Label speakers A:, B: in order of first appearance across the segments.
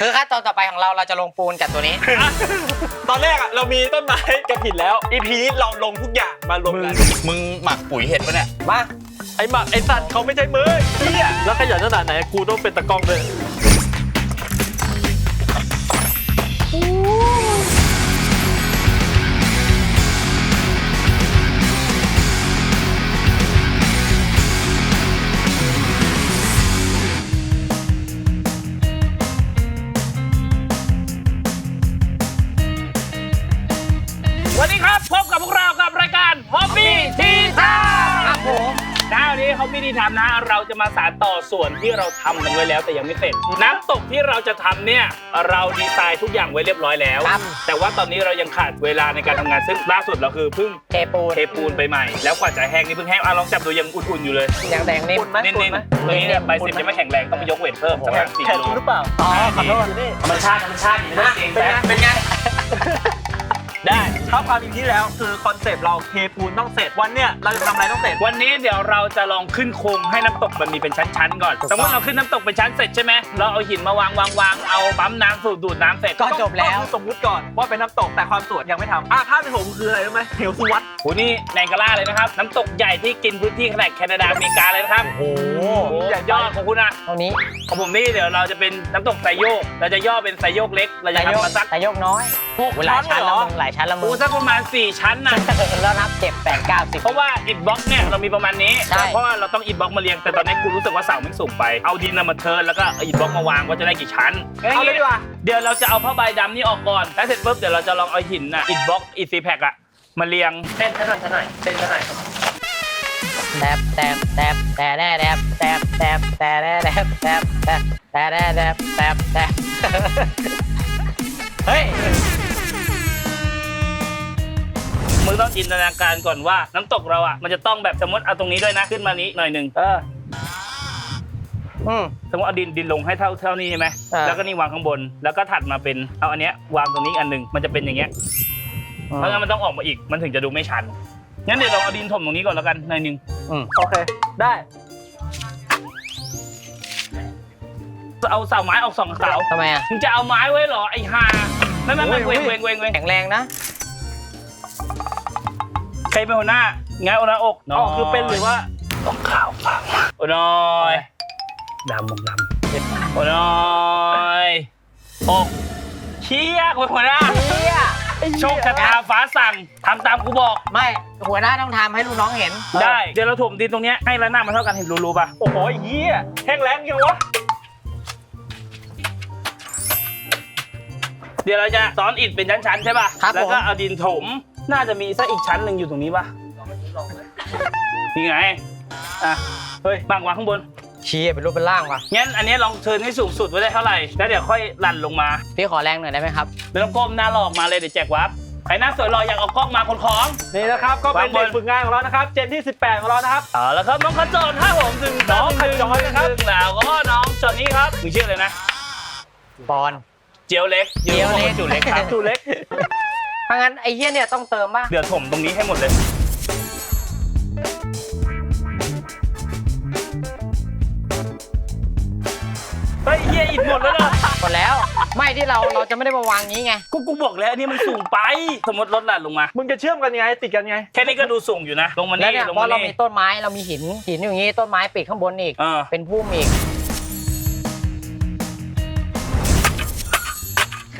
A: คือขั้นตอนต่อไปของเราเราจะลงปูนกับตัวนี้
B: ตอนแรกอะเรามีต้นไม้กับหินแล้ว EP นี้เราลงทุกอย่างมารวมกัน
C: มึงหมักปุ๋ยเห็ดปะเนี่ย
A: มา
B: ไอ้หมักไอ้สัตว์เขาไม่ใช่มือเฮียแล้วขยันขนาดไหนกูต้องเป็นตะกล้องเลย
D: วันนี้ครับ พบกับพวกเรากับรายการ Hobby ทีทา
A: ครับผม
D: นะวันนี้ Hobby ทีทำนะ เราจะมาสานต่อส่วนที่เราทำกันไว้แล้วแต่ยังไม่เสร็จ น้ำตกที่เราจะทำเนี่ย เราดีไซน์ทุกอย่างไว้เรียบร้อยแล้ว
A: ครับ
D: แต่ว่าตอนนี้เรายังขาดเวลาในการทำงานซึ่งล่าสุดเราคือเพิ่ง
A: เทปูน
D: เทปูนไปใหม่ แล้วกว่าจะแห้งนี่เพิ่งแห้งอะลองจับดูยังอุ่นๆอยู่เลย
A: ยังแดงนิ่ม
D: นิ่มๆตรงนี้เนี่ยใบเซ็นยังไม่แข็งแรงต้องไปยกเวทเพิ่มสักประมาณสี่
B: แขน
D: โล
B: กูหรือเปล่า
A: อ๋อขอโทษ
B: นี่
D: ธรรมชาติธรรมชาติอยู่นะเองแต่
A: เป็นไง
D: ได้
B: เท่าความจริงที่แล้วคือคอนเซปต์เราเทปูนต้องเสร็จวันเนี้ยเราจะทำอะไรต้องเสร็จ
D: วันนี้เดี๋ยวเราจะลองขึ้นโครงให้น้ำตกมันมีเป็นชั้นๆก่อน
A: ถูก
D: ส
A: ต้อง
D: มมติเราขึ้นน้ำตกเป็นชั้นเสร็จใช่ไหมเราเอาหินมาวางวางวางเอาปั๊มน้ำสูบดูดน้ำเสร็จ
A: ก็จบแล้ว
B: ต้องสมมุติก่อนว่าเป็นน้ำตกแต่ความสวยยังไม่ทำอะภาพที่ผมคืออะไรรู้ไหมเหวสุวัต
D: โหนี่แนงกาล่าเลยนะครับ น้ำตกใหญ่ที่กินพื้นที่ขนาดแคนาดาอเมริกาเลยนะครับ
A: โอ้โห
D: โอ้ยอดของคุณนะ
A: ตรงนี้
D: ของผมนี่เดี๋ยวเราจะเป็นน้ำตกไซโยก เราจะย่อเป็นไซโยกเล็ก เราจะ
A: แต่ยก
D: ทำมาสัก
A: แต่ยกน้อย
D: หก
A: โอ้หลายชั้น
D: เหร
A: ละ
D: อ
A: มึงหลายชั้นละมึ
D: โอ้
A: ง
D: สักประมาณ 4 ชั้นนะ
A: แล้วนับเจ็ดแปดเก้าสิบ
D: เพราะว่าอิฐบล็อกเนี่ยเรามีประมาณนี้
A: ใช่
D: เพราะว่าเราต้องอิฐบล็อกมาเรียงแต่ตอนนี้กูรู้สึกว่าเสาไม่สูงไปเอาดินน่ะมาเทิร์นแล้วก็เอาอิฐบล็อกมาวางว่าจะได้กี่ชั้น
B: เอาเลยดีกว่า
D: เดี๋ยวเราจะเอาผ้าใบดำนี่ออกก่อนแล้วเสร็จปุ๊บเดี๋ยวเราจะลองเอาหินน่ะอิฐบล็อกอิฐซีแพคอะมาเรียงเส้นเท่าไหร่เท่าไหร่เส้นเท่าไหร่
A: แตบแตบแตบแต่แดแดบแตบแตบแต่แดแดบแตบแตบแต่แดแดบแตบแตบเฮ้ย
D: มึงต้องจินตนาการก่อนว่าน้ำตกเราอะมันจะต้องแบบสมมติเอาตรงนี้ด้วยนะขึ้นมานี้หน่อยหนึ่ง
B: เออ
A: อืม
D: สมมติเอาดินดินลงให้เท่าเท่านี้ใช่ไหม
A: อ่า
D: แล้วก็นี่วางข้างบน แล้วก็ถัดมาเป็นเอาอันเนี้ยวางตรงนี้อีกอันหนึ่งมันจะเป็นอย่างเงี้ย เพราะงั้นมันต้องออกมาอีก มันถึงจะดูไม่ชัน งั้นเดี๋ยวเราเอาดินถมตรงนี้ก่อนแล้วกันหน่อยหนึ่ง
A: อืม
B: โอเค ได้
D: เอาเสาไม้ออกสองเสา
A: ทำไมอะ
D: มึงจะเอาไม้ไว้เหรอไอ้ห่าไม่ไม่ไม่
B: โอ้
D: เวยง
B: โอ้
D: เวยงเวงเวง
A: แข็งแรงนะ
D: ใครเป็นหัวหน้าไงายเอาหน้าอก
B: อ๋อคือเป็นหรือว่า
D: ต้องข่าวฟังโอ้น้อยดำมึงดำโอ้น้อยอกเชี่ยคนหัวหน้า
A: เฮีย
D: โชคชะตาฟ้าสั่งทำตามกูบอก
A: ไม่หัวหน้าต้องทำให้ลูกน้องเห็น
D: ได้ เดี๋ยวเราถมดินตรงเนี้ยให้ระนาบมันเท่ากันเห็นรู้ๆป่ะ
B: โอ้โหไอ้เหี้ยแห้งแล้งยังวะ
D: เดี๋ยวเราจะซ้อนอิฐเป็นชั้นๆใช่ป่ะ
A: ครับ
D: แล้วก็
A: ผม
D: เอาดินถม น่าจะมีสักอีกชั้นหนึ่งอยู่ตรงนี้ป่ะนี่ไง อะ เฮ้ยบางวางข้างบน
A: เชียเป็นรูปเป็นร่างว่ะ
D: งั้นอันนี้ลองเทิร์นให้สูงสุดไว้ได้เท่าไหร่ แล้วเดี๋ยวค่อยลั่นลงมา
A: พี่ขอแรงหน่อยได้ไหมครับ
D: ไม่ต้องก้มหน้าหลอกมาเลยเดี๋ยวแจกวับใครหน้าสวยรออยากเอากล้องมาคนของ
B: นี่นะครับก็เป็น
D: วางบน
B: เด็กฝึกงานของเรานะครับเจนที่ 18 ของเรานะครับ
D: เอาละครับน้องขจรครับผมถึง
B: น้องขจรนะครับ
D: ถึงแล้วก็น้องจอนนี่ครับมึงชื่ออะไรนะ
A: บอล
D: เจียวเล็ก
A: เจียวเล็ก
D: จูเล็กครับ
B: จูเล็ก
A: ถ้างั้นไอ้เฮียเนี่ยต้องเติมป่ะ
D: เดี๋ยวถมตรงนี้ให้หมดเลย เฮ้ยเฮียอิดหมดแล้วเหรอ
A: หมดแล้ว ไม่ที่เราเราจะไม่ได้มาวางงี้ไง
D: กูกูบอกแล้วอันนี้มันสูงไป สมมติลดหลั่นลงมา
B: มึงจะเชื่อมกันยังไง ติดกันยังไง
D: แค่นี้ก็ดูสูงอยู่นะ ลงมา
A: แล้ว
D: นี่
A: เนี่ย
D: ลง
A: เพ
D: มา
A: ราะเรา
D: นี่
A: มีต้นไม้เรามีหินหินอย่างงี้ต้นไม้ปิดข้างบนอีก
D: เออ
A: เป็นพุ่มอีก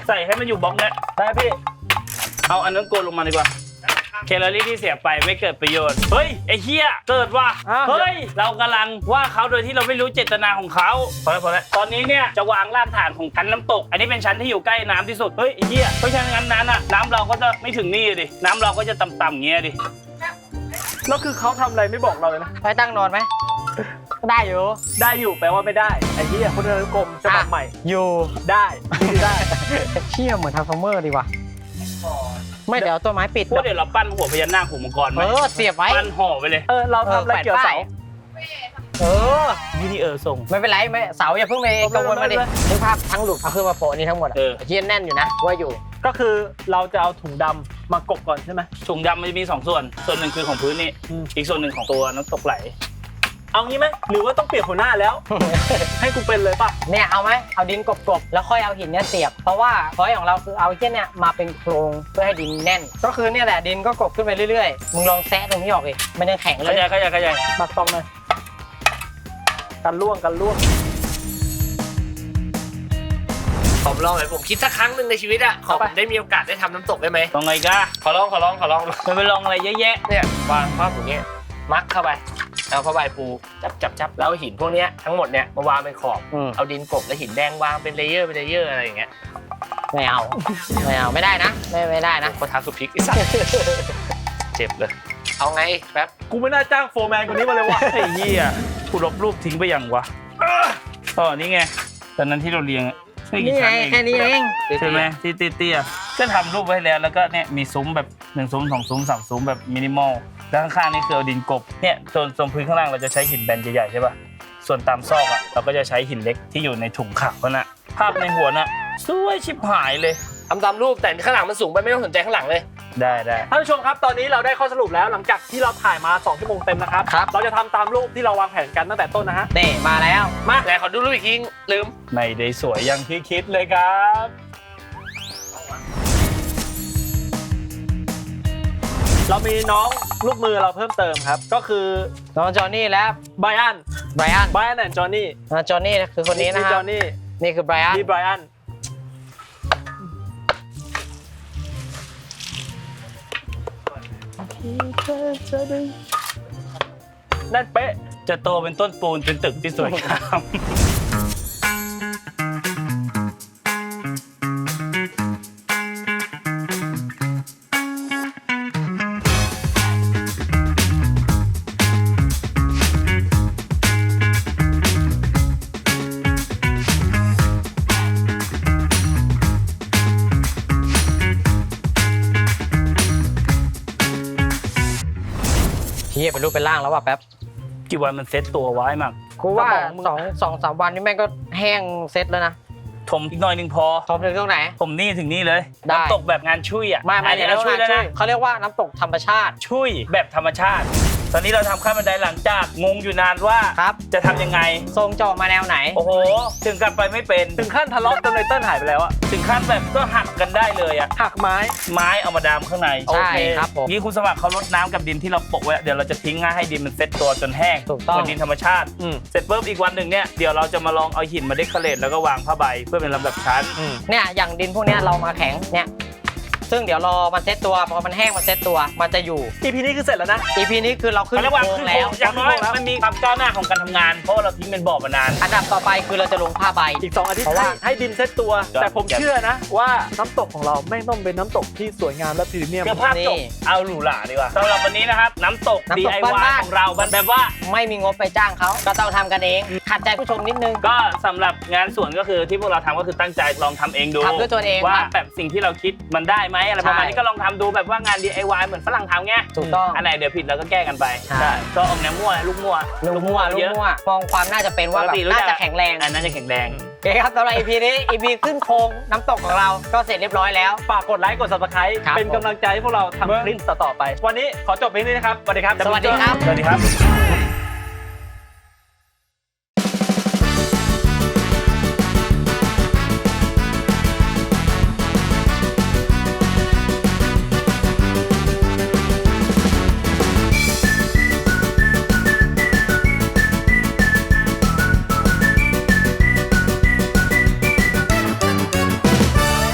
D: ใส่ให้มันอยู่บล็อกเนี้ย
B: ได้พี่
D: เอาอันนั้นโกนลงมาดีกว่า แคลอรี่ที่เสียไปไม่เกิดประโยชน์ เฮ้ย ไอ้เหี้ยเกิดว่ะ
B: อ้าว
D: เฮ้ย เรากำลังว่าเขาโดยที่เราไม่รู้เจตนาของเขา พอแล้วพอแล้วตอนนี้เนี่ยจะวางรากฐานของชั้นน้ำตก อันนี้เป็นชั้นที่อยู่ใกล้น้ำที่สุด เฮ้ยไอ้เหี้ยเพราะฉะนั้นนั้นน่ะน้ำเราก็จะไม่ถึงนี่ดิ น้ำเราก็จะต่ำๆเงี้ยดิ
B: แล้วคือเขาทำอะไรไม่บอกเราเลยนะ
A: ไปตั้งนอนไหมก็ได้อยู่
B: ได้อยู่แปลว่าไม่ได้ ไอ้เหี้ยคนเดินกรมฉบับใหม่
A: อยู่
B: ได้ ได้
A: เชี่ยเหมือนทาร์ฟอร์เมอร์ดีว่ะ ไม่เดี๋ยวต้นไม้ปิด
D: พวกเดี๋ยวเราปั้นหัวพญานาคหัวมังกรไหม
A: เออเสียบไว้
D: ปั้นห่อไปเลย
B: เออเราทำอะไรเกี่ยวเสา
A: เออ
D: นี่นี่เออส่ง
A: ไม่เป็นไรไม่เสาอย่าเพิ่งไปกังวลมาดิ
B: ไม่เป็นไร
A: นึกภาพทั้งหลุดเอาขึ้นมาโปะนี่ทั้งหมดอะ
D: เออ
A: เชียแน่นอยู่นะว่าอยู่
B: ก็คือเราจะเอาถุงดำมากบก่อนใช่ไหม
D: ถุงดำมันจะมีสองส่วน ส่วนหนึ่งคือของพื้นนี่
B: อืม
D: อีกส่วนหนึ่งของตัวน้ำตกไหล
B: เอางี้ไหมหรือว่าต้องเปลี่ยนหัวหน้าแล้ว ให้กูเป็นเลยป่ะ
A: เนี่ยเอาไหมเอาดินกบๆแล้วค่อยเอาหินเนี่ยเสียบ เพราะว่าพอยของเราคือเอาไอ้เช่นเนี่ยมาเป็นโครงเพื่อให้ดินแน่น ก็คือเนี่ยแหละดินก็กบขึ้นไปเรื่อยๆ มึงลองแซะตรงนี้ออกดิมันยังแข็งเล
D: ข
A: ย
D: ยายขยายขยาย
B: มาตองเลยกันล่วงกันล่วง
E: ผมลองหน่อยผมคิดสักครั้งหนึ่งในชีวิตอะขอ
B: เอาไป
E: ผมได้มีโอกาสได้ทำน้ำตกได้ไหม
D: ตรงไงกะ
E: ขอร้องขอร้องขอร้อง
D: มันไปลองอะไรเยอะแยะ
E: เนี่ยวางภาพอย่างเงี้ยมัดเข้าไป เอาผ้าใบปูจับจับจับแล้วเอาหินพวกเนี้ยทั้งหมดเนี่ยมาวางเป็นขอบ
A: อืม
E: เอาดินกลบแล้วหินแดงวางเป็นเลเยอร์เป็นเลเยอร์อะไรอย่างเงี้ย
A: ไม่เอา ไม่เอาไม่ได้นะ ไม่ไม่ได้นะ
E: โคตรท้าสุดพลิกไอ้สัสเจ็บเลย เอาไงแป๊บ
B: กูไม่น่าจ้างโฟร์แมนคนนี้มาเลยว่ะ
D: ไอ้เหี้ยกูลบรูปทิ้งไปยังวะอ๋อนี่ไงตอนนั้นที่เราเรียงอะไม่กี่
A: นี่ไง
D: ชั้นเอง
A: แค่นี้เอง
D: ใช่ไหมที่เตี้ยๆก็ทำรูปไว้แล้วแล้วก็เนี่ยมีซุ้มแบบหนึ่งซุ้มสองซุ้มสามซุ้มแบบมินิมอล แล้วข้างๆนี่คือเอาดินกบเนี่ยโซนโซนพื้นข้างล่างเราจะใช้หินแบนใหญ่ๆใช่ป่ะส่วนตามซอกอะเราก็จะใช้หินเล็กที่อยู่ในถุงขาวน่ะภาพในหัวน่ะสวยชิบหายเลย
E: ทำตามรูปแต่ข้างหลังมันสูงไปไม่ต้องสนใจข้างหลังเลย
D: ได้ได้
B: ท่านผู้ชมครับตอนนี้เราได้ข้อสรุปแล้วหลังจากที่เราถ่ายมา 2 ชั่วโมงเต็มนะครับ
A: ครับ
B: เราจะทำตามรูปที่เราวางแผนกันตั้งแต่ต้นนะฮะ
A: เน่มาแล้ว
E: มาแต่ขอดูรูปอีกทีลืม
D: ไม่ได้สวยอย่างที่คิดเลยครับ
B: เรามีน้องลูกมือเราเพิ่มเติมครับ ก็คือ
A: น้องจอห์นนี่และ
B: ไบรอัน
A: ไบรอัน
B: ไบรอันแอนด์จอห์นนี่
A: น้องจอห์นนี่คือคนนี้นะ
B: จ
A: ฮะ
B: อห์นนี่
A: นี่คือไบรอัน
B: นี่ไบรอันนั่นเป๊ะ
D: จะโตเป็นต้นปูนเป็นตึกที่สวยงาม
A: เฮียเป็นรูปเป็นร่างแล้วว่ะแป๊บ
D: กี่วันมันเซ็ตตัวไว้มาก
A: กูว่า
B: สมองมึง
A: สองสองสามวันนี้แม่งก็แห้งเซ็ตแล้วนะ
D: ถมอีกหน่อยหนึ่งพอ
A: พร้อมถึงตรงไหน
D: ผมนี่ถึงนี่เลย
A: ได้
D: น้ำตกแบบงานชุยอะ
A: ไม่ไม่
D: อัน
A: เดี๋
D: นี้
A: ยว
D: เรา
A: เรา
D: ชุยแล้วนะ
A: เขาเรียกว่าน้ำตกธรรมชาติ
D: ชุยแบบธรรมชาติ ตอนนี้เราทำขั้นบันไดหลังจากงงอยู่นานว่า
A: ครับ
D: จะทำยังไง
A: ทรงจะออกมาแนวไหน
D: โอ้โห ถึงกันไปไม่เป็น
B: ถึงขั้นทะเลาะจนไนเติ้ลหายไปแล้วอะ
D: ถึงขั้นแบบก็หักกันได้เลยอะ
B: หักไม้
D: ไม้เอามาดามข้างใน
A: ใช่
D: โอเค
A: รับผม
D: นี่คุณสมัครเขาลดน้ำกับดินที่เราโปะไว้ เดี๋ยวเราจะทิ้งให้ดินมันเซ็ตตัวจนแห้ง
A: ถูกต้อง
D: เหมือนดินธรรมชาติ
B: อืม
D: เสร็จปุ๊บอีกวันหนึ่งเนี่ยเดี๋ยวเราจะมาลองเอาหินมาเดคอเรทแล้วก็วางผ้าใบเพื่อเป็นลำดับชั้น
A: เนี่ยอย่างดินพวกเนี้ยเรามาแข็งเนี่ย ซึ่งเดี๋ยวรอมันเซ็ตตัวพอมันแห้งมันเซ็ตตัวมันจะอยู่
B: อีพีนี้คือเสร็จแล้วนะ
A: EP นี้คือเราขึ้น
D: เขาเรียกว่า
A: โคร
D: ขึ้
A: ง
D: น
A: แล้
D: โควรงอย่างน้อย
B: ขึ้นโครงแล้ว
D: มันมีความก้าวหน้าของการทำงาน เพราะว่าเราทิ้งเป็นบ่อมานาน
A: อันดับต่อไปคือเราจะลงผ้าใบ
B: อีก2อาทิตย์
A: เพราะว่า
B: ให้ให้ดินเซ็ตตัว
D: ครับ
B: แต่ผมเชื่อนะ ว่าน้ำตกของเราไม่ต้องเป็นน้ำตกที่สวยงามและพรีเมียม
D: เพื่อภาพจบเอาหรูหราดีกว่าสำหรับวันนี้นะครับ น้ำตก
A: น้ำตก
D: DIY
A: บ้านๆ
D: ของเราแบบว่า
A: ไม่มีงบไปจ้างเขาก็ต้องทำกันเองขัดใจผู้ชมนิดนึง
D: ก็สำหรับงานส่วนก็คือที่พวกเราทำก็คือตั้งใจลองทำเองดู
A: ทำด้วยตัวเอง
D: ว่า
A: ครับ
D: แบบสิ่งที่เราคิดมันได้ไหมอะไรประมาณ
A: ใช่
D: นี้ก็ลองทำดูแบบว่างาน DIY เหมือนฝรั่งทำไง
A: ถูกต้อง
D: อันไหนเดี๋ยวผิดเราก็แก้กันไป
A: ใช่
D: ก็ออกแนวมั่วลูกมั่ว
A: ลูกมั่วลู
D: เย
A: ก
D: อะ
A: มั่วมองความน่าจะเป็นว่า
D: ป
A: แบ
D: ก
A: บ
D: ติรู้
A: น่า
D: จัก
A: จะแข็งแรง
D: อันนั้นจะแข็งแรง
A: โอเคครับสำหรับ EP นี้ EP ขึ้นโครงน้ำตกของเราก็เสร็จเรียบร้อยแล้ว
B: ฝากกดไลค์กด subscribe
A: ครับ
B: เป็นกำลังใจให้พวกเราทำคลิปต่อๆไป วันนี้ขอจบเพียงนี้นะครับ สวัสดีครับ
A: สวัสดีครับ
D: สวัสดีครับ